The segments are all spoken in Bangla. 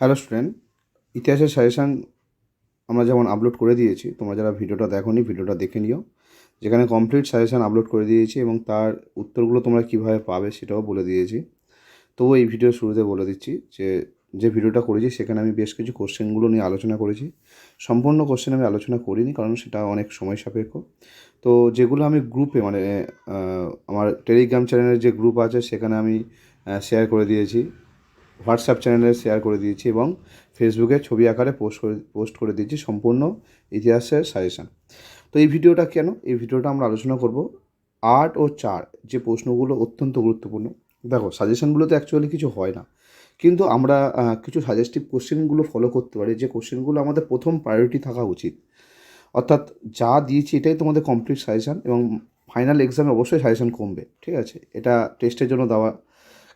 হ্যালো স্টুডেন্ট, ইতিহাসের সাজেশান আমরা যেমন আপলোড করে দিয়েছি, তোমরা যারা ভিডিওটা দেখোনি, ভিডিওটা দেখে নিও। যেখানে কমপ্লিট সাজেশান আপলোড করে দিয়েছি এবং তার উত্তরগুলো তোমরা কীভাবে পাবে সেটাও বলে দিয়েছি। তবুও এই ভিডিও শুরুতে বলে দিচ্ছি যে যে ভিডিওটা করেছি সেখানে আমি বেশ কিছু কোশ্চেনগুলো নিয়ে আলোচনা করেছি। সম্পূর্ণ কোশ্চেন আমি আলোচনা করিনি কারণ সেটা অনেক সময় সাপেক্ষ। তো যেগুলো আমি গ্রুপে মানে আমার টেলিগ্রাম চ্যানেলের যে গ্রুপ আছে সেখানে আমি শেয়ার করে দিয়েছি। হোয়াটসঅ্যাপ চ্যানেলে শেয়ার করে দিয়েছি এবং ফেসবুকে ছবি আকারে পোস্ট করে পোস্ট করে দিয়েছি সম্পূর্ণ ইতিহাসের সাজেশান। তো এই ভিডিওটা কেন? এই ভিডিওটা আমরা আলোচনা করব আট ও চার, যে প্রশ্নগুলো অত্যন্ত গুরুত্বপূর্ণ। দেখো, সাজেশানগুলোতে অ্যাকচুয়ালি কিছু হয় না। কিন্তু আমরা কিছু সাজেস্টিভ কোশ্চেনগুলো ফলো করতে পারি, যে কোশ্চেনগুলো আমাদের প্রথম প্রায়োরিটি থাকা উচিত। অর্থাৎ যা দিয়েছি এটাই তোমাদের কমপ্লিট সাজেশান এবং ফাইনাল এক্সামে অবশ্যই সাজেশান কমবে, ঠিক আছে? এটা টেস্টের জন্য দেওয়া।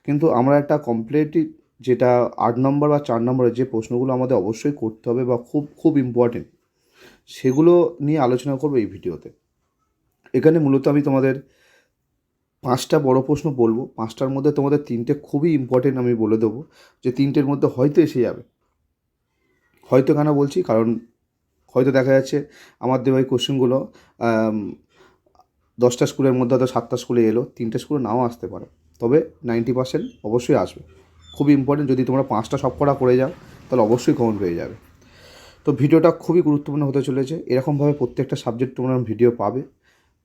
কিন্তু আমরা একটা কমপ্লিটলি যেটা আট নম্বর বা চার নম্বরের যে প্রশ্নগুলো আমাদের অবশ্যই করতে হবে বা খুব খুব ইম্পর্টেন্ট সেগুলো নিয়ে আলোচনা করব এই ভিডিওতে। এখানে মূলত আমি তোমাদের পাঁচটা বড় প্রশ্ন বলব। পাঁচটার মধ্যে তোমাদের তিনটে খুবই ইম্পর্টেন্ট আমি বলে দেবো। যে তিনটের মধ্যে হয়তো এসে যাবে। হয়তো কেন বলছি? কারণ হয়তো দেখা যাচ্ছে আমার দেওয়া এই কোশ্চেনগুলো দশটা স্কুলের মধ্যে হয়তো সাতটা স্কুলে এলো। তিনটে স্কুলে নাও আসতে পারে। তবে নাইনটি পার্সেন্ট অবশ্যই আসবে। খুবই ইম্পর্টেন্ট যদি তোমরা পাঁচটা সব করা করে যাও, তাহলে অবশ্যই কমন পেয়ে যাবে। তো ভিডিওটা খুবই গুরুত্বপূর্ণ হতে চলেছে। এরকমভাবে প্রত্যেকটা সাবজেক্ট তোমরা ভিডিও পাবে।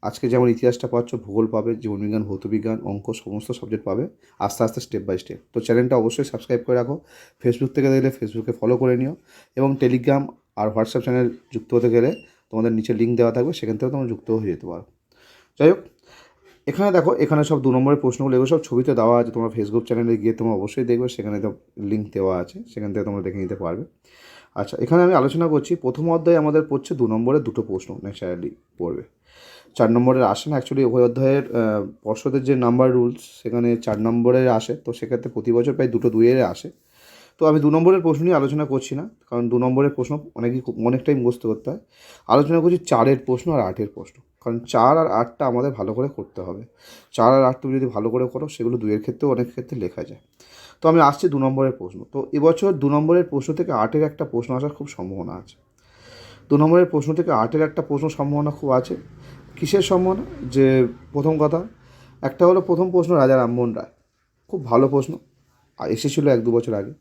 আজকে যেমন ইতিহাসটা পাচ্ছ, ভূগোল পাবে, জীবনবিজ্ঞান, ভৌতবিজ্ঞান, অঙ্ক, সমস্ত সাবজেক্ট পাবে। আস্তে আস্তে স্টেপ বাই স্টেপ তো চ্যানেলটা অবশ্যই সাবস্ক্রাইব করে রাখো। ফেসবুক থেকে দেখলে ফেসবুকে ফলো করে নিও। এবং টেলিগ্রাম আর হোয়াটসঅ্যাপ চ্যানেল যুক্ত হতে গেলে তোমাদের নিচে লিঙ্ক দেওয়া থাকবে, সেখান থেকেও তোমরা যুক্ত হয়ে যেতে পারো। যাই হোক এখানে দেখো, এখানে সব দু নম্বরের প্রশ্নগুলো, এগুলো সব ছবিতে দেওয়া আছে। তোমার ফেসবুক চ্যানেলে গিয়ে তোমরা অবশ্যই দেখবে, সেখানে তো লিঙ্ক দেওয়া আছে, সেখান থেকে তোমরা দেখে নিতে পারবে। আচ্ছা এখানে আমি আলোচনা করছি, প্রথম অধ্যায়ে আমাদের পড়ছে দু নম্বরের দুটো প্রশ্ন ন্যাচারালি পড়বে। চার নম্বরের আসে না অ্যাকচুয়ালি উভয় অধ্যায়ের পর্ষদের যে নাম্বার রুলস সেখানে চার নম্বরের আসে। তো সেক্ষেত্রে প্রতি বছর প্রায় দুটো দুইয়ের আসে। তো আমি দু নম্বরের প্রশ্ন নিয়ে আলোচনা করছি না, কারণ দু নম্বরের প্রশ্ন অনেকই অনেকটাই মুখস্থ করতে হয়। আলোচনা করছি চারের প্রশ্ন আর আটের প্রশ্ন। কারণ চার আর আটটা আমাদের ভালো করে করতে হবে। চার আর আট তুমি যদি ভালো করে করো, সেগুলো দুইয়ের ক্ষেত্রেও অনেক ক্ষেত্রে লেখা যায়। তো আমি আসছি দু নম্বরের প্রশ্ন। তো এবছর দু নম্বরের প্রশ্ন থেকে আটের একটা প্রশ্ন আসার খুব সম্ভাবনা আছে। দু নম্বরের প্রশ্ন থেকে আটের একটা প্রশ্ন সম্ভাবনা খুব আছে। কিসের সম্ভাবনা? যে প্রথম কথা, একটা হলো প্রথম প্রশ্ন রাজা রামমোহন রায়। খুব ভালো প্রশ্ন। এসেছিল এক দু বছর আগে।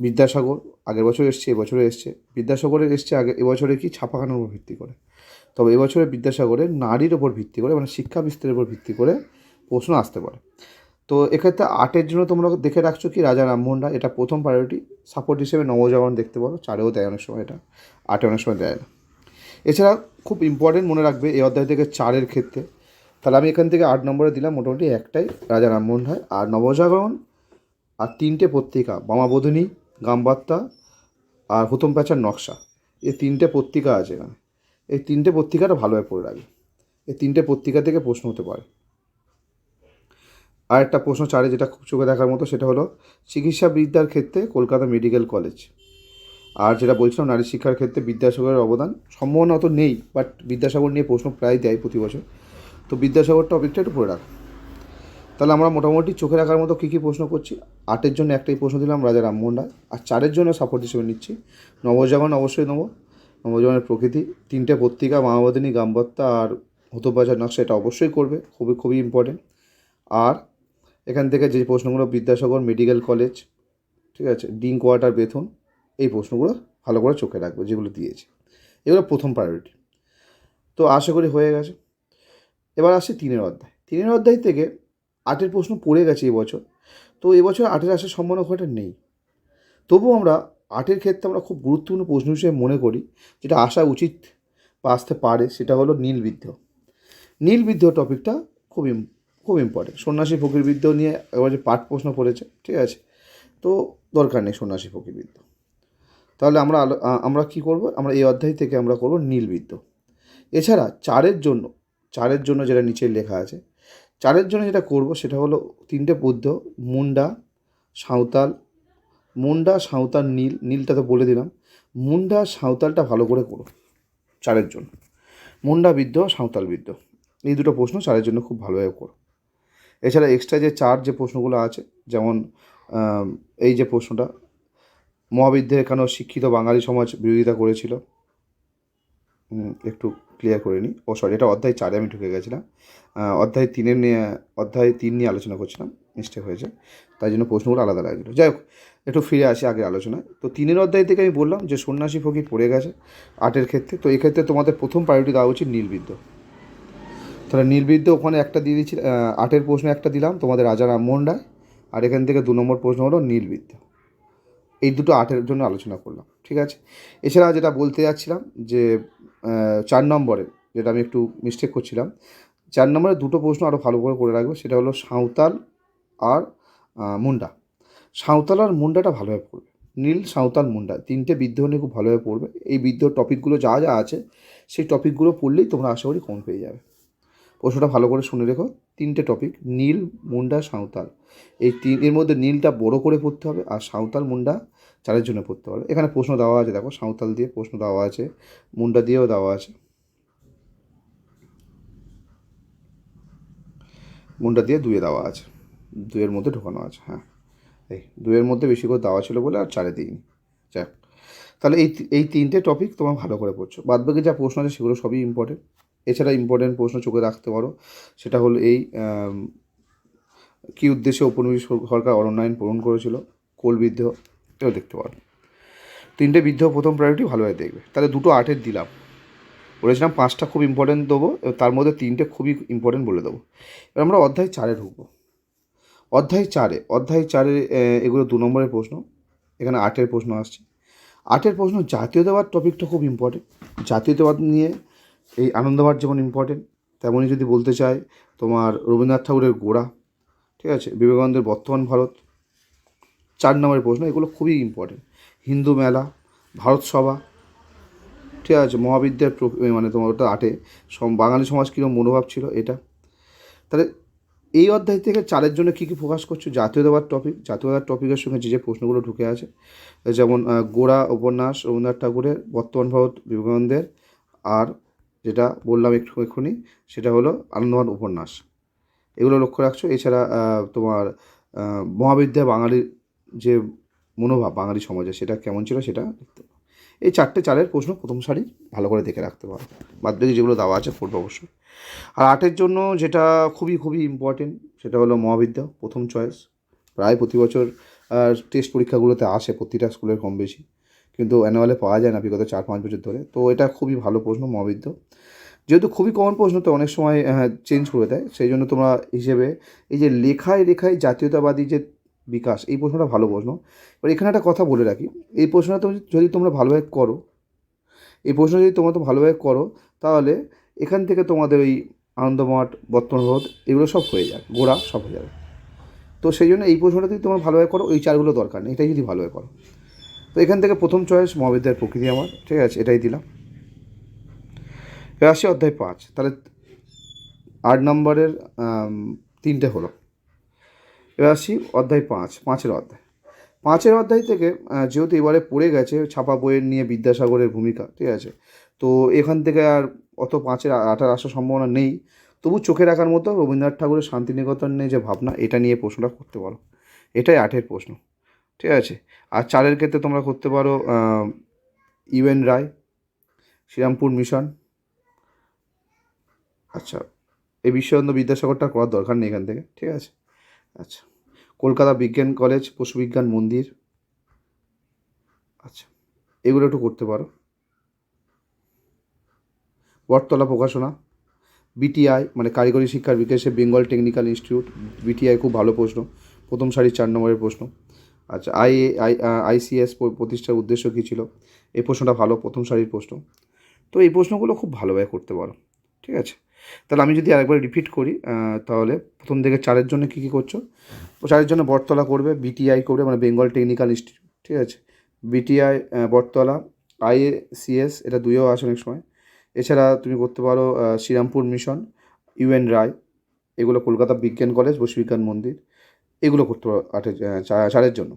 বিদ্যাসাগর আগের বছর এসছে এবছরে এসছে। বিদ্যাসাগরের এসছে আগে, এবছরে কি ছাপাখানার উপর ভিত্তি করে। তবে এবছরে বিদ্যাসাগরে নারীর ওপর ভিত্তি করে মানে শিক্ষা বিস্তারের উপর ভিত্তি করে প্রশ্ন আসতে পারে। তো এক্ষেত্রে আর্টের জন্য তোমরা দেখে রাখছো কি? রাজা রামমোহন রায়, এটা প্রথম প্রায়োরিটি সাপোর্ট হিসেবে নবজাগরণ দেখতে পারো। চারেও দেয় অনেক সময় এটা। আটে অনেক সময় দেয় না। এছাড়া খুব ইম্পর্টেন্ট মনে রাখবে এই অধ্যায় থেকে চারের ক্ষেত্রে। তাহলে আমি এখান থেকে আট নম্বরে দিলাম, মোটামুটি একটাই, রাজা রামমোহন রায়। আর নবজাগরণ আর তিনটে পত্রিকা, বামাবোধিনী গামবার্তা আর হুতম প্যাচার নকশা। এই তিনটে পত্রিকা আছে এখানে। এই তিনটে পত্রিকাটা ভালোভাবে পড়ে রাখবে। এই তিনটে পত্রিকা থেকে প্রশ্ন হতে পারে। আর একটা প্রশ্ন চারে যেটা খুব চোখে দেখার মতো সেটা হলো, চিকিৎসাবিদ্যার ক্ষেত্রে কলকাতা মেডিকেল কলেজ। আর যেটা বলছিলাম, নারী শিক্ষার ক্ষেত্রে বিদ্যাসাগরের অবদান সম্ভাবনা অত নেই বাট বিদ্যাসাগর নিয়ে প্রশ্ন প্রায় দেয় প্রতি বছর। তো বিদ্যাসাগর টপিকটা একটু পড়ে রাখ। তাহলে আমরা মোটামুটি চোখে রাখার মতো কী কী প্রশ্ন করছি? আটের জন্য একটাই প্রশ্ন দিলাম, রাজা রামমোহন রায়। আর চারের জন্য সাপোর্ট হিসেবে নিচ্ছি। নবজাগরণ অবশ্যই নেব। নবজাগরণের প্রকৃতি, তিনটে পত্রিকা মামাবাদিনী গাম্বত্তা আর হতবাজার নকশা, এটা অবশ্যই করবে, খুবই খুবই ইম্পর্টেন্ট আর এখান থেকে যে প্রশ্নগুলো বিদ্যাসাগর মেডিকেল কলেজ, ঠিক আছে ডিং কোয়ার্টার বেতন এই প্রশ্নগুলো ভালো করে চোখে রাখবে, যেগুলো দিয়েছে। এগুলো প্রথম প্রায়োরিটি তো আশা করি হয়ে গেছে। এবার আসছে তিনের অধ্যায়। তিনের অধ্যায় থেকে আটের প্রশ্ন পড়ে গেছে এবছর তো এবছর আটের আসার সম্ভাবনা খুব নেই। তবুও আমরা আটের ক্ষেত্রে আমরা খুব গুরুত্বপূর্ণ প্রশ্ন হিসেবে মনে করি, যেটা আসা উচিত বা আসতে পারে, সেটা হলো নীলবিদ্ধ নীলবিদ্ধ টপিকটা খুব খুব ইম্পর্টেন্ট সন্ন্যাসী ফকিরবিদ্য নিয়ে এবার যে পাঠ প্রশ্ন পড়েছে ঠিক আছে? তো দরকার নেই সন্ন্যাসী ফকিরবিদ্য তাহলে আমরা আমরা কী করব? আমরা এই অধ্যায় থেকে আমরা করব নীলবিদ্য এছাড়া চারের জন্য চারের জন্য যেটা নিচে লেখা আছে, চারের জন্য যেটা করব সেটা হলো তিনটে পদ্য মুন্ডা, সাঁওতাল মুন্ডা সাঁওতাল নীল, নীলটা তো বলে দিলাম। মুন্ডা সাঁওতালটা ভালো করে করো চারের জন্য। মুন্ডা বিদ্য সাঁওতাল বিদ্য এই দুটো প্রশ্ন চারের জন্য খুব ভালোভাবে করো। এছাড়া এক্সট্রা যে চার যে প্রশ্নগুলো আছে, যেমন এই যে প্রশ্নটা, মহাবিদ্যে এখানেও শিক্ষিত বাঙালি সমাজ বিরোধিতা করেছিল? একটু ক্লিয়ার করে নিই ও সরি এটা অধ্যায় চারে আমি ঢুকে গেছিলাম। অধ্যায় তিনের নিয়ে, অধ্যায় তিন নিয়ে আলোচনা করছিলাম। মিস্টেক হয়েছে। তাই জন্য প্রশ্নগুলো আলাদা লাগছিল যাই হোক, একটু ফিরে আসি আগের আলোচনায়। তো তিনের অধ্যায় থেকে আমি বললাম যে সন্ন্যাসী ফকির পড়ে গেছে আর্টের ক্ষেত্রে। তো এক্ষেত্রে তোমাদের প্রথম প্রায়োরিটি দেওয়া উচিত নীলবিদ্য তাহলে নীলবিদ্য ওখানে একটা দিয়ে দিচ্ছি আটের প্রশ্ন একটা দিলাম, তোমাদের রাজা রামমোহন রায় আর এখান থেকে দু নম্বর প্রশ্ন হলো নীলবিদ্য এই দুটো আটের জন্য আলোচনা করলাম, ঠিক আছে? এছাড়া যেটা বলতে যাচ্ছিলাম যে চার নম্বরে, যেটা আমি একটু মিস্টেক করছিলাম, চার নম্বরে দুটো প্রশ্ন আরও ভালো করে করে রাখব। সেটা হলো সাঁওতাল আর মুন্ডা। সাঁওতাল আর মুন্ডাটা ভালোভাবে পড়বে। নীল সাঁওতাল মুন্ডা, তিনটে বিদ্রোহ নিয়ে খুব ভালোভাবে পড়বে। এই বিদ্রোহ টপিকগুলো যা যা আছে, সেই টপিকগুলো পড়লেই তোমরা আশা করি কম পেয়ে যাবে। প্রশ্নটা ভালো করে শুনে রেখো। তিনটে টপিক, নীল, মুন্ডা, সাঁওতাল। এই তিন, এর মধ্যে নীলটা বড় করে পড়তে হবে আর সাঁওতাল মুন্ডা চারের জন্য পড়তে হবে। এখানে প্রশ্ন দেওয়া আছে, দেখো, সাঁওতাল দিয়ে প্রশ্ন দেওয়া আছে, মুন্ডা দিয়েও দেওয়া আছে। মুন্ডা দিয়ে দুয়ে দেওয়া আছে। দুয়ের মধ্যে ঢোকানো আছে হ্যাঁ। এই দুয়ের মধ্যে বেশি করে দেওয়া ছিল বলে আর চারে দিইনি। যাক তাহলে এই এই তিনটে টপিক তোমার ভালো করে পড়ছো। বাদ বাকি যা প্রশ্ন আছে সেগুলো সবই ইম্পর্টেন্ট এছাড়া ইম্পর্টেন্ট প্রশ্ন চোখে রাখতে পারো। সেটা হলো এই কী উদ্দেশ্যে ঔপনিবেশিক সরকার অরণ্যায়ন পূরণ করেছিল? কোল বিদ্রোহ এটাও দেখতে পারো। তিনটে বিদ্রোহ প্রথম প্রায়োরিটি ভালোভাবে দেখবে। তাহলে দুটো আটের দিলাম। বলেছিলাম পাঁচটা খুব ইম্পর্টেন্ট দেবো তার মধ্যে তিনটে খুবই ইম্পর্টেন্ট বলে দেবো। এবার আমরা অধ্যায় চারে ঢুকবো। অধ্যায় চারে অধ্যায় চারে এগুলো দু নম্বরের প্রশ্ন। এখানে আটের প্রশ্ন আসছে। আটের প্রশ্ন, জাতীয়তাবাদ টপিকটা খুব ইম্পর্টেন্ট জাতীয়তাবাদ নিয়ে এই আনন্দবাদ যেমন ইম্পর্টেন্ট তেমনই যদি বলতে চাই, তোমার রবীন্দ্রনাথ ঠাকুরের গোড়া, ঠিক আছে? বিবেকানন্দের বর্তমান ভারত। চার নম্বরের প্রশ্ন, এগুলো খুবই ইম্পর্টেন্ট হিন্দু মেলা, ভারত সভা, ঠিক আছে? মহাবিদ্যার মানে তোমার ওটা আটে। বাঙালি সমাজ কীরকম মনোভাব ছিল এটা? তাহলে এই অধ্যায় থেকে চারের জন্য কী কী ফোকাস করছ? জাতীয়তাবাদ টপিক জাতীয়তাবাদ টপিকের সঙ্গে যে যে প্রশ্নগুলো ঢুকে আছে, যেমন গোড়া উপন্যাস, রবীন্দ্রনাথ ঠাকুরের বর্তমান ভারত বিবেকানন্দের, আর যেটা বললাম একটু এক্ষুনি, সেটা হলো আনন্দবান উপন্যাস। এগুলো লক্ষ্য রাখছো? এছাড়া তোমার মহাবিদ্যা বাঙালির যে মনোভাব, বাঙালি সমাজে, সেটা কেমন ছিল সেটা। এই চারটে চারের প্রশ্ন প্রথম সারি ভালো করে দেখে রাখতে পারো বাদ বাকি যেগুলো দেওয়া আছে পড়বে অবশ্যই। আর আর্টের জন্য যেটা খুবই খুবই ইম্পর্টেন্ট সেটা হলো মহাবিদ্যা, প্রথম চয়েস প্রায় প্রতি বছর টেস্ট পরীক্ষাগুলোতে আসে প্রতিটা স্কুলের কম বেশি। কিন্তু অ্যানুয়ালে পাওয়া যায় না বিগত চার, পাঁচ বছর ধরে। তো এটা খুবই ভালো প্রশ্ন, মহাবিদ্য। যেহেতু খুবই কমন প্রশ্ন, তো অনেক সময় চেঞ্জ করে দেয়। সেই জন্য তোমরা হিসেবে এই যে লেখায় লেখায় জাতীয়তাবাদী যে বিকাশ, এই প্রশ্নটা ভালো প্রশ্ন। এবার এখানে একটা কথা বলে রাখি। এই প্রশ্নটা তুমি যদি তোমরা ভালোভাবে করো, এই প্রশ্ন যদি তোমরা তো ভালোভাবে করো, তাহলে এখান থেকে তোমাদের ওই আনন্দমঠ বর্তমান ভারত এগুলো সব হয়ে যাবে, গোড়া সব হয়ে যাবে। তো সেই জন্য এই প্রশ্নটা যদি তোমরা ভালোভাবে করো, ওই চারগুলো দরকার নেই, এটাই যদি ভালোভাবে করো। তো এখান থেকে প্রথম চয়েস মহাবিদ্যার প্রকৃতি আমার, ঠিক আছে, এটাই দিলাম। এবার আসি অধ্যায় পাঁচ। তাহলে আট নম্বরের তিনটে হলো। এবার আসি অধ্যায় পাঁচ, পাঁচের অধ্যায়। পাঁচের অধ্যায় থেকে যেহেতু এবারে পড়ে গেছে, ছাপা বইয়ের নিয়ে বিদ্যাসাগরের ভূমিকা, ঠিক আছে? তো এখান থেকে আর অত পাঁচের আটার আসার সম্ভাবনা নেই। তবু চোখে রাখার মতো রবীন্দ্রনাথ ঠাকুরের শান্তিনিকেতন নিয়ে যে ভাবনা, এটা নিয়ে প্রশ্নটা করতে পারো। এটাই আটের প্রশ্ন, ঠিক আছে? আর চারের ক্ষেত্রে তোমরা করতে পারো ইউএন রায়, শ্রীরামপুর মিশন। আচ্ছা এই বিশ্ববন্ধু বিদ্যাসাগরটা করার দরকার নেই এখান থেকে, ঠিক আছে? আচ্ছা। কলকাতা বিজ্ঞান কলেজ পশুবিজ্ঞান মন্দির। আচ্ছা এগুলো একটু করতে পারো। বটতলা প্রকাশনা বিটিআই মানে কারিগরি শিক্ষার বিকাশে বেঙ্গল টেকনিক্যাল ইনস্টিটিউট, বিটিআই খুব ভালো প্রশ্ন, প্রথম সারির চার নম্বরের প্রশ্ন। আচ্ছা আই আই আইসিএস প্রতিষ্ঠার উদ্দেশ্য কী ছিল? এই প্রশ্নটা ভালো, প্রথম সারির প্রশ্ন। তো এই প্রশ্নগুলো খুব ভালোভাবে করতে পারো, ঠিক আছে? তাহলে আমি যদি আরেকবার রিপিট করি তাহলে প্রথম থেকে চারের জন্য কী কী করছ? তো চারের জন্য বটতলা করবে বিটিআই করবে মানে বেঙ্গল টেকনিক্যাল ইনস্টিটিউট ঠিক আছে? বিটিআই বটতলা আইএসিএস এটা দুইও আসে অনেক সময়। এছাড়া তুমি করতে পারো শ্রীরামপুর মিশন ইউএন রায় এগুলো কলকাতা বিজ্ঞান কলেজ, বসুবিজ্ঞান মন্দির, এগুলো করতে পারো আটের চারের জন্য।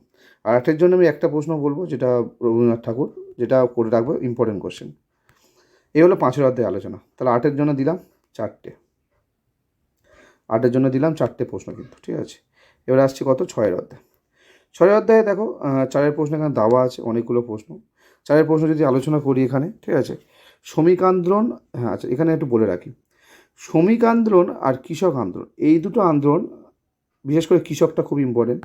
আর আটের জন্য আমি একটা প্রশ্ন বলব, যেটা রবীন্দ্রনাথ ঠাকুর, যেটা করে রাখব ইম্পর্টেন্ট কোশ্চেন এই হলো পাঁচের অধ্যায় আলোচনা। তাহলে আটের জন্য দিলাম। চারটে। আটের জন্য দিলাম, চারটে প্রশ্ন কিন্তু, ঠিক আছে? এবার আসছি কত? ছয়ের অধ্যায়। ছয়ের অধ্যায়ে দেখো চারের প্রশ্ন এখানে দেওয়া আছে, অনেকগুলো প্রশ্ন। চারের প্রশ্ন যদি আলোচনা করি এখানে, ঠিক আছে? শ্রমিক আন্দোলন হ্যাঁ আচ্ছা এখানে একটু বলে রাখি। শ্রমিক আন্দোলন আর কৃষক আন্দোলন, এই দুটো আন্দোলন, বিশেষ করে কৃষকটা খুব ইম্পর্টেন্ট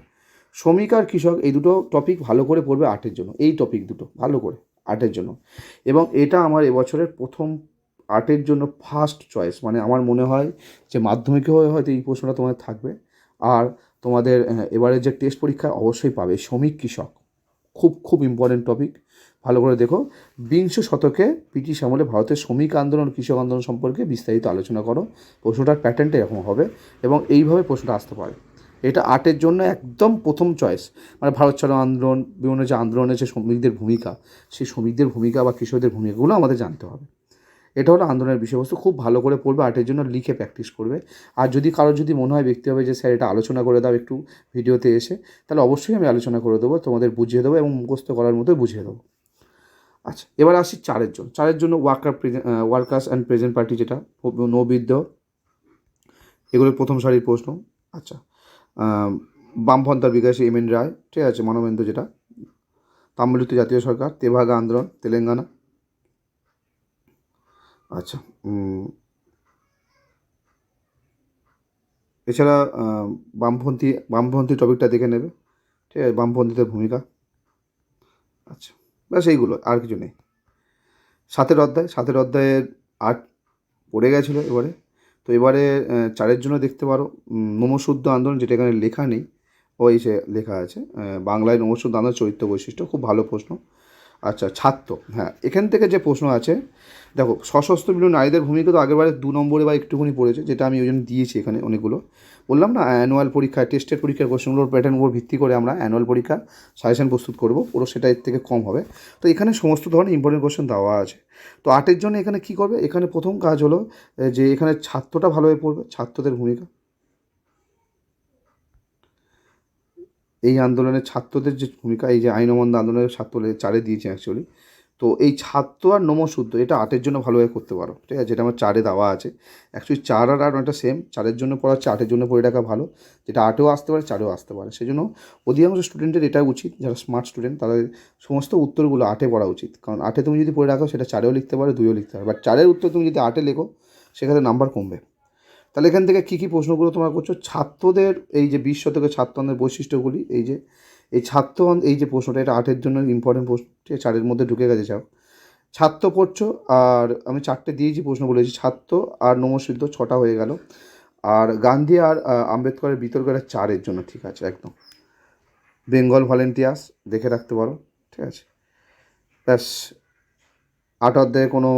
শ্রমিক আর কৃষক, এই দুটো টপিক ভালো করে পড়বে আর্টের জন্য, এই টপিক দুটো, ভালো করে আর্টের জন্য। এবং এটা আমার এবছরের প্রথম আর্টের জন্য ফার্স্ট চয়েস মানে আমার মনে হয় যে মাধ্যমিকে হয়ে হয়তো এই প্রশ্নটা তোমাদের থাকবে। আর তোমাদের এবারে যে টেস্ট পরীক্ষা অবশ্যই পাবে শ্রমিক কৃষক। খুব খুব ইম্পর্টেন্ট টপিক ভালো করে দেখো। বিংশ শতকে ব্রিটিশ আমলে ভারতের শ্রমিক আন্দোলন কৃষক আন্দোলন সম্পর্কে বিস্তারিত আলোচনা করো। প্রশ্নটার প্যাটার্নটা এরকম হবে এবং এইভাবে প্রশ্নটা আসতে পারে। এটা আর্টের জন্য একদম প্রথম চয়েস মানে ভারত ছাড়ো আন্দোলন, বিভিন্ন যে আন্দোলনের যে শ্রমিকদের ভূমিকা, সেই শ্রমিকদের ভূমিকা বা কৃষকদের ভূমিকাগুলো আমাদের জানতে হবে। এটা হলো আন্দোলনের বিষয়বস্তু। খুব ভালো করে পড়বে আর্টের জন্য লিখে প্র্যাকটিস করবে। আর যদি কারোর যদি মনে হয় ব্যক্তি হবে যে, স্যার, এটা আলোচনা করে দাও একটু ভিডিওতে এসে, তাহলে অবশ্যই আমি আলোচনা করে দেবো, তোমাদের বুঝিয়ে দেবো এবং মুখস্থ করার মতোই বুঝিয়ে দেবো। আচ্ছা এবার আসি চারের জন্য। চারের জন্য worker workers and present party যেটা নৌবিদ্য এগুলোর প্রথম সারির প্রশ্ন। আচ্ছা বামপন্থার বিকাশে এম এন রায়, ঠিক আছে মানবেন্দ্র যেটা। তামিলনাড়ু জাতীয় সরকার, তেভাগা আন্দোলন, তেলেঙ্গানা। আচ্ছা এছাড়া বামপন্থী বামপন্থী টপিকটা দেখে নেবে, ঠিক আছে? বামপন্থীদের ভূমিকা। আচ্ছা ব্যাস এইগুলো, আর কিছু নেই। সাতের অধ্যায়, সাতের অধ্যায়ের আট পড়ে গেছিল এবারে। তো এবারে চারের জন্য দেখতে পারো নমশুদ্ধ আন্দোলন, যেটা এখানে লেখা নেই। ওই সে লেখা আছে বাংলায় নমশুদ্ধ আন্দোলন চরিত্র বৈশিষ্ট্য, খুব ভালো প্রশ্ন। আচ্ছা ছাত্র হ্যাঁ এখান থেকে যে প্রশ্ন আছে, দেখো, সশস্ত্র বিরোধী নারীদের ভূমিকা তো আগেরবারে দু নম্বরে বা একটুখানি পড়েছে, যেটা আমি ওই জন্য দিয়েছি এখানে অনেকগুলো। বললাম না অ্যানুয়াল পরীক্ষা টেস্টের পরীক্ষার কোশ্চেনগুলোর প্যাটার্ন উপর ভিত্তি করে আমরা অ্যানুয়াল পরীক্ষা সাজেশন প্রস্তুত করব, পুরো সেটা এর থেকে কম হবে। তো এখানে সমস্ত ধরনের ইম্পর্টেন্ট কোশ্চেন দেওয়া আছে। তো আর্টের জন্য এখানে কি করবে? এখানে প্রথম কাজ হলো যে এখানে ছাত্রটা ভালোভাবে পড়বে, ছাত্রদের ভূমিকা। এই আন্দোলনের ছাত্রদের যে ভূমিকা, এই যে আইন অমান্য আন্দোলনের ছাত্রদের চারে দিয়েছে অ্যাকচুয়ালি তো এই ছাত্র আর নমশুদ্ধ এটা আটের জন্য ভালোভাবে করতে পারো, ঠিক আছে? যেটা আমার চারে দেওয়া আছে। অ্যাকচুয়ালি চার আর আট অনেকটা সেম চারের জন্য পড়া হচ্ছে আটের জন্য পড়ে রাখা ভালো। যেটা আটেও আসতে পারে, চারেও আসতে পারে। সেই জন্য অধিকাংশ স্টুডেন্টের এটা উচিত, যারা স্মার্ট স্টুডেন্ট তাদের সমস্ত উত্তরগুলো আটে পড়া উচিত। কারণ আটে তুমি যদি পড়ে রাখো, সেটা চারেও লিখতে পারো, দুইও লিখতে পারো। বাট চারের উত্তর তুমি যদি আটে লেখো সেখানে নাম্বার কমবে। তাহলে এখান থেকে কী কী প্রশ্নগুলো তোমরা করছ? ছাত্রদের এই যে বিশ শতকের ছাত্রদের বৈশিষ্ট্যগুলি, এই যে, এই ছাত্র এই যে প্রশ্নটা, এটা আটের জন্য ইম্পর্টেন্ট প্রশ্ন চারের মধ্যে ঢুকে গেছে, যাও। ছাত্র পড়ছো, আর আমি চারটে দিয়েছি প্রশ্ন বলেছি, ছাত্র আর নমসিদ্ধ ছটা হয়ে গেল। আর গান্ধী আর আম্বেদকরের বিতর্ক বিতর্কটা চারের জন্য, ঠিক আছে, একদম। বেঙ্গল ভলেন্টিয়ার্স, দেখে রাখতে পারো, ঠিক আছে? ব্যাস, আট অধ্যায়ে কোনো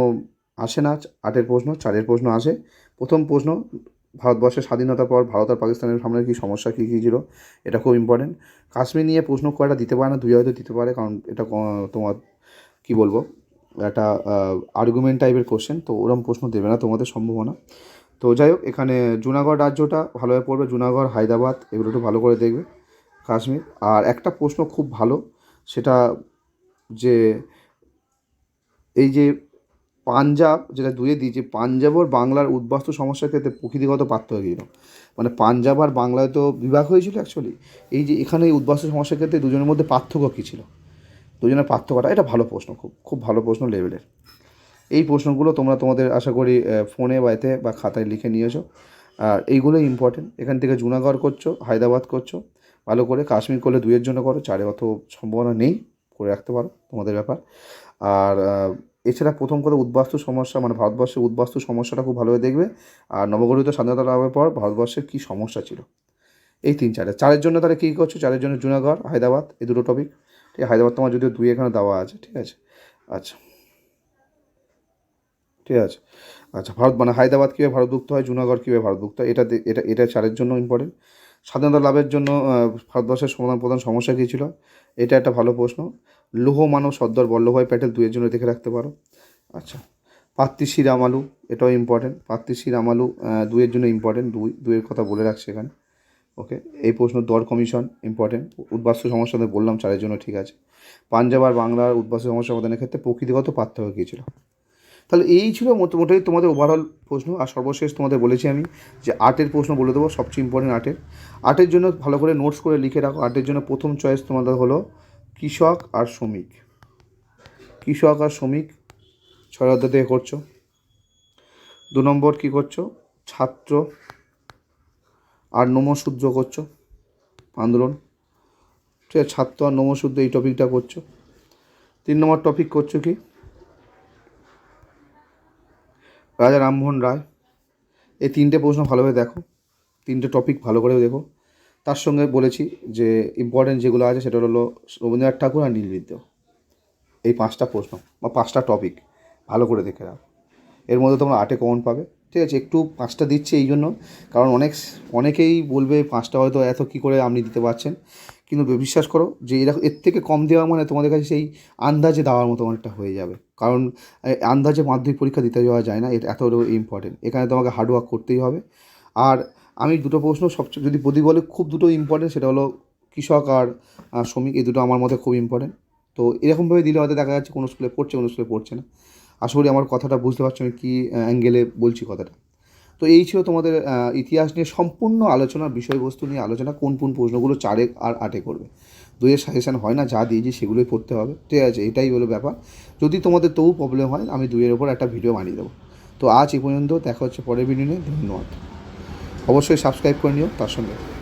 আসে না, আটের প্রশ্ন, চারের প্রশ্ন আসে। প্রথম প্রশ্ন, ভারতবর্ষের স্বাধীনতার পর ভারত আর পাকিস্তানের সামনে কী সমস্যা, কী কী ছিল? এটা খুব ইম্পর্টেন্ট কাশ্মীর নিয়ে প্রশ্ন কয়টা দিতে পারে না, দুই হয়তো দিতে পারে, কারণ এটা তোমার, কী বলব? একটা আর্গুমেন্ট টাইপের কোশ্চেন তো ওরম প্রশ্ন দেবে না তোমাদের, সম্ভাবনা। তো যাই হোক, এখানে জুনাগড় রাজ্যটা ভালোভাবে পড়বে, জুনাগড়, হায়দ্রাবাদ, এগুলো একটু ভালো করে দেখবে, কাশ্মীর। আর একটা প্রশ্ন খুব ভালো, সেটা যে, এই যে পাঞ্জাব, যেটা দুয়ে দিয়েছে, পাঞ্জাব আর বাংলার উদ্বাস্তু সমস্যার ক্ষেত্রে প্রকৃতিগত পার্থক্য কী মানে পাঞ্জাব আর বাংলায় তো বিভাগ হয়েছিল অ্যাকচুয়ালি এই যে এখানে এই উদ্বাস্তু সমস্যার ক্ষেত্রে দুজনের মধ্যে পার্থক্য কী ছিল? দুজনের পার্থক্যটা, এটা ভালো প্রশ্ন, খুব খুব ভালো প্রশ্ন লেভেলের এই প্রশ্নগুলো তোমরা তোমাদের আশা করি ফোনে বা এতে বা খাতায় লিখে নিয়েছো। আর এইগুলো ইম্পর্টেন্ট এখান থেকে জুনাগড় করছ, হায়দ্রাবাদ করছ, ভালো করে কাশ্মীর করলে দুইয়ের জন্য করো, চারে অত সম্ভাবনা নেই, করে রাখতে পারো তোমাদের ব্যাপার। আর এছাড়া প্রথম কথা উদ্বাস্তু সমস্যা মানে ভারতবর্ষের উদ্বাস্তু সমস্যাটা খুব ভালোভাবে দেখবে। আর নবগঠিত স্বাধীনতা লাভের পর ভারতবর্ষের কী সমস্যা ছিল? এই তিন চারে। চারের জন্য তাহলে কী করছ? চারের জন্য জুনাগড়, হায়দ্রাবাদ, এই দুটো টপিক ঠিক হায়দ্রাবাদ তোমার যদিও দুই এখানে দেওয়া আছে, ঠিক আছে। আচ্ছা। ঠিক আছে। আচ্ছা ভারত মানে হায়দ্রাবাদ কীভাবে ভারতভুক্ত হয়, জুনাগড় কীভাবে ভারতভুক্ত হয়, এটা এটা এটা চারের জন্য ইম্পর্টেন্ট স্বাধীনতা লাভের জন্য ভারতবর্ষের সমাধান প্রধান সমস্যা কী ছিল? এটা একটা ভালো প্রশ্ন। লৌহ মানব সর্দার বল্লভভাই প্যাটেল দুইয়ের জন্য দেখে রাখতে পারো। আচ্ছা পাত্রিশি রামালু এটাও ইম্পর্টেন্ট পাত্রিশি রামালু আহ, দুইয়ের জন্য ইম্পর্টেন্ট দুই দুইয়ের কথা বলে রাখছে এখানে। ওকে এই প্রশ্ন দর কমিশন ইম্পর্টেন্ট উদ্বাস্তু সমস্যা বললাম চারের জন্য ঠিক আছে। পাঞ্জাব আর বাংলার উদ্বাস্তু সমস্যা সমাধানের ক্ষেত্রে প্রকৃতিগত পার্থক্য কী তাহলে এই ছিল মোটামুটি তোমাদের ওভারঅল প্রশ্ন। আর সর্বশেষ তোমাদের বলেছি আমি যে আর্টের প্রশ্ন বলে দেবো সবচেয়ে ইম্পর্টেন্ট আর্টের আর্টের জন্য ভালো করে নোটস করে লিখে রাখো। আর্টের জন্য প্রথম চয়েস তোমাদের হলো কৃষক আর শ্রমিক। কৃষক আর শ্রমিক ছয় অধ্যায় থেকে করছ। দু নম্বর কী করছ? ছাত্র আর নমশূদ্র করছ। আন্দোলন। ঠিক আছে, ছাত্র আর নমশূদ্র এই টপিকটা করছ। তিন নম্বর টপিক করছ কি? রাজা রামমোহন রায়। এই তিনটে প্রশ্ন ভালোভাবে দেখো। তিনটে টপিক ভালো করে দেখো। তার সঙ্গে বলেছি যে ইম্পর্টেন্ট যেগুলো আছে সেটা হলো রবীন্দ্রনাথ ঠাকুর আর নীলবিদ্য। এই পাঁচটা প্রশ্ন বা পাঁচটা টপিক ভালো করে দেখে রাখো এর মধ্যে তোমরা আটে কমন পাবে। ঠিক আছে, একটু পাঁচটা দিচ্ছি এই জন্য। কারণ অনেক, অনেকেই বলবে পাঁচটা হয়তো এত কী করে আপনি দিতে পারছেন। কিন্তু বিশ্বাস করো যে এরকম এর থেকে কম দেওয়া মানে তোমাদের কাছে সেই আন্দাজে দেওয়ার মতো অনেকটা হয়ে যাবে। কারণ আন্দাজে মাধ্যমিক পরীক্ষা দিতে যাওয়া যায় না এটা এত ইম্পর্টেন্ট এখানে তোমাকে হার্ডওয়ার্ক করতেই হবে। আর আমি দুটো প্রশ্ন সবচেয়ে যদি প্রতি বলে খুব দুটো ইম্পর্টেন্ট সেটা হলো কৃষক আর শ্রমিক, এই দুটো আমার মতে খুব ইম্পর্টেন্ট তো এরকমভাবে দিলে হয়তো দেখা যাচ্ছে কোনো স্কুলে পড়ছে, কোনো স্কুলে পড়ছে না। আশা করি আমার কথাটা বুঝতে পারছ আমি কী অ্যাঙ্গেলে বলছি কথাটা। তো এই ছিল তোমাদের ইতিহাস নিয়ে সম্পূর্ণ আলোচনার বিষয়বস্তু নিয়ে আলোচনা, কোন কোন প্রশ্নগুলো চারে আর আটে করবে। দুইয়ের সাজেশান হয় না, যা দিয়েছি সেগুলোই পড়তে হবে। ঠিক আছে, এটাই হলো ব্যাপার। যদি তোমাদের তবু প্রবলেম হয়, আমি দুইয়ের ওপর একটা ভিডিও বানিয়ে দেবো। তো আজ এই পর্যন্ত, দেখা হচ্ছে পরের ভিডিও নিয়ে। ধন্যবাদ। অবশ্যই সাবস্ক্রাইব করে নিও তার সঙ্গে।